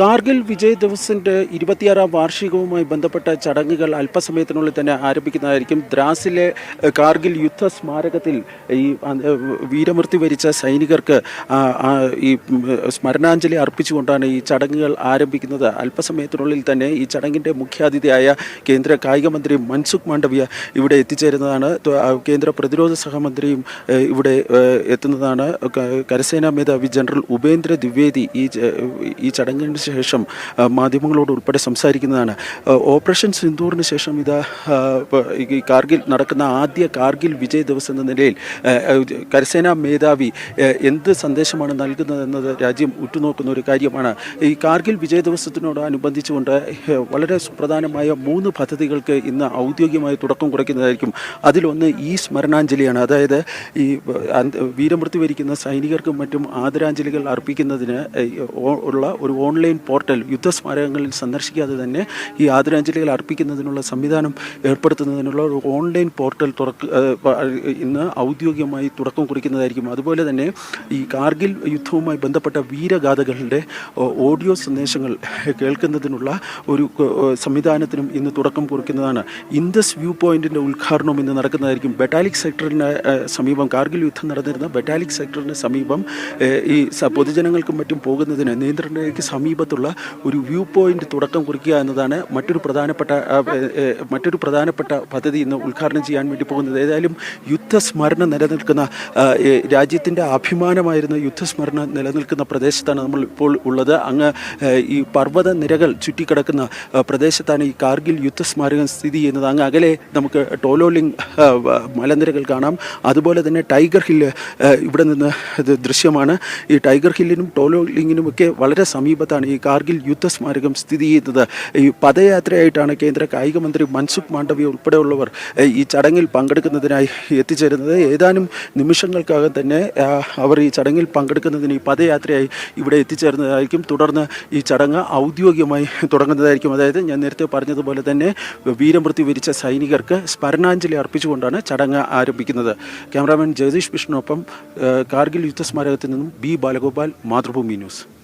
കാർഗിൽ വിജയ് ദിവസിന്റെ ഇരുപത്തിയാറാം വാർഷികവുമായി ബന്ധപ്പെട്ട ചടങ്ങുകൾ അല്പസമയത്തിനുള്ളിൽ തന്നെ ആരംഭിക്കുന്നതായിരിക്കും. ദ്രാസിലെ കാർഗിൽ യുദ്ധ സ്മാരകത്തിൽ ഈ വീരമൃത്യു വരിച്ച സൈനികർക്ക് ഈ സ്മരണാഞ്ജലി അർപ്പിച്ചുകൊണ്ടാണ് ഈ ചടങ്ങുകൾ ആരംഭിക്കുന്നത്. അല്പസമയത്തിനുള്ളിൽ തന്നെ ഈ ചടങ്ങിന്റെ മുഖ്യാതിഥിയായ കേന്ദ്ര കായിക മന്ത്രി മൻസുഖ് മാണ്ഡവ്യ ഇവിടെ എത്തിച്ചേരുന്നതാണ്. കേന്ദ്ര പ്രതിരോധ സഹമന്ത്രിയും ഇവിടെ എത്തുന്നതാണ്. കരസേനാ മേധാവി ജനറൽ ഉപേന്ദ്ര ദ്വിവേദി ഈ ഈ ചടങ്ങിന് ശേഷം മാധ്യമങ്ങളോട് ഉൾപ്പെടെ സംസാരിക്കുന്നതാണ്. ഓപ്പറേഷൻ സിന്ദൂറിന് ശേഷം ഇത് ഈ കാർഗിൽ നടക്കുന്ന ആദ്യ കാർഗിൽ വിജയ് ദിവസം എന്ന നിലയിൽ കരസേനാ മേധാവി എന്ത് സന്ദേശമാണ് നൽകുന്നതെന്നത് രാജ്യം ഉറ്റുനോക്കുന്ന ഒരു കാര്യമാണ്. ഈ കാർഗിൽ വിജയ് ദിവസത്തിനോടനുബന്ധിച്ചുകൊണ്ട് വളരെ സുപ്രധാനമായ മൂന്ന് പദ്ധതികൾക്ക് ഇന്ന് ഔദ്യോഗികമായി തുടക്കം കുറിക്കുന്നതായിരിക്കും. അതിലൊന്ന് ഈ സ്മരണാഞ്ജലിയാണ്. അതായത് ഈ വീരമൃത്യു വരിക്കുന്ന സൈനികർക്കും മറ്റും ആദരാഞ്ജലികൾ അർപ്പിക്കുന്നതിന് ഉള്ള ഒരു ഓൺലൈൻ പോർട്ടൽ യുദ്ധസ്മാരകങ്ങളിൽ സന്ദർശിക്കാതെ തന്നെ ഈ ആദരാഞ്ജലികൾ അർപ്പിക്കുന്നതിനുള്ള സംവിധാനം ഏർപ്പെടുത്തുന്നതിനുള്ള ഒരു ഓൺലൈൻ പോർട്ടൽ തുറക്ക് ഇന്ന് ഔദ്യോഗികമായി തുടക്കം കുറിക്കുന്നതായിരിക്കും. അതുപോലെ തന്നെ ഈ കാർഗിൽ യുദ്ധവുമായി ബന്ധപ്പെട്ട വീരഗാഥകളുടെ ഓഡിയോ സന്ദേശങ്ങൾ കേൾക്കുന്നതിനുള്ള ഒരു സംവിധാനത്തിനും ഇന്ന് തുടക്കം കുറിക്കുന്നതാണ്. ഇൻഡസ് വ്യൂ പോയിന്റിന്റെ ഉദ്ഘാടനം ഇന്ന് നടക്കുന്നതായിരിക്കും. ബെറ്റാലിക് സെക്ടറിന് സമീപം കാർഗിൽ യുദ്ധം നടന്നിരുന്ന ബെറ്റാലിക് സെക്ടറിന് സമീപം ഈ പൊതുജനങ്ങൾക്കും മറ്റും പോകുന്നതിന് നിയന്ത്രണരേഖയ്ക്ക് സമീപത്തുള്ള ഒരു വ്യൂ പോയിന്റ് തുടക്കം കുറിക്കുക എന്നതാണ് മറ്റൊരു പ്രധാനപ്പെട്ട മറ്റൊരു പ്രധാനപ്പെട്ട പദ്ധതി ഇന്ന് ഉദ്ഘാടനം ചെയ്യാൻ വേണ്ടി പോകുന്നത്. ഏതായാലും യുദ്ധസ്മരണ നിലനിൽക്കുന്ന രാജ്യത്തിന്റെ അഭിമാനമായിരുന്ന യുദ്ധസ്മരണ നിലനിൽക്കുന്ന പ്രദേശത്താണ് നമ്മൾ ഇപ്പോൾ ഉള്ളത്. അങ്ങ് ഈ പർവത നിരകൾ ചുറ്റിക്കിടക്കുന്ന പ്രദേശത്താണ് ഈ കാർഗിൽ യുദ്ധസ്മാരകം സ്ഥിതി ചെയ്യുന്നത്. അങ്ങ് അകലെ നമുക്ക് ടോലോലിംഗ് മലനിരകൾ കാണാം. അതുപോലെ തന്നെ ടൈഗർ ഹില്ല് ഇവിടെ നിന്ന് ദൃശ്യമാണ്. ഈ ടൈഗർ ഹില്ലിനും ടോലോലിംഗിനും ഒക്കെ വളരെ സമീപത്താണ് ഈ കാർഗിൽ യുദ്ധസ്മാരകം സ്ഥിതി ചെയ്യുന്നത്. ഈ പദയാത്രയായിട്ടാണ് കേന്ദ്ര കായിക മന്ത്രി മൻസുഖ് മാണ്ഡവ്യ ഉൾപ്പെടെയുള്ളവർ ഈ ചടങ്ങിൽ പങ്കെടുക്കുന്നതിനായി എത്തിച്ചേരുന്നത്. ഏതാനും നിമിഷങ്ങൾക്കകം തന്നെ അവർ ഈ ചടങ്ങിൽ പങ്കെടുക്കുന്നതിന് ഈ പദയാത്രയായി ഇവിടെ എത്തിച്ചേരുന്നതായിരിക്കും തുടർന്ന് ഈ ചടങ്ങ് ഔദ്യോഗികമായി തുടങ്ങുന്നതായിരിക്കും. അതായത് ഞാൻ നേരത്തെ പറഞ്ഞതുപോലെ തന്നെ വീരമൃത്യു വരിച്ച സൈനികർക്ക് സ്മരണാഞ്ജലി അർപ്പിച്ചുകൊണ്ടാണ് ചടങ്ങ് ആരംഭിക്കുന്നത്. ക്യാമറാമാൻ ജഗദീഷ് വിഷ്ണുവൊപ്പം കാർഗിൽ യുദ്ധസ്മാരകത്തിൽ നിന്നും ബി. ബാലഗോപാൽ മാതൃഭൂമി ന്യൂസ്.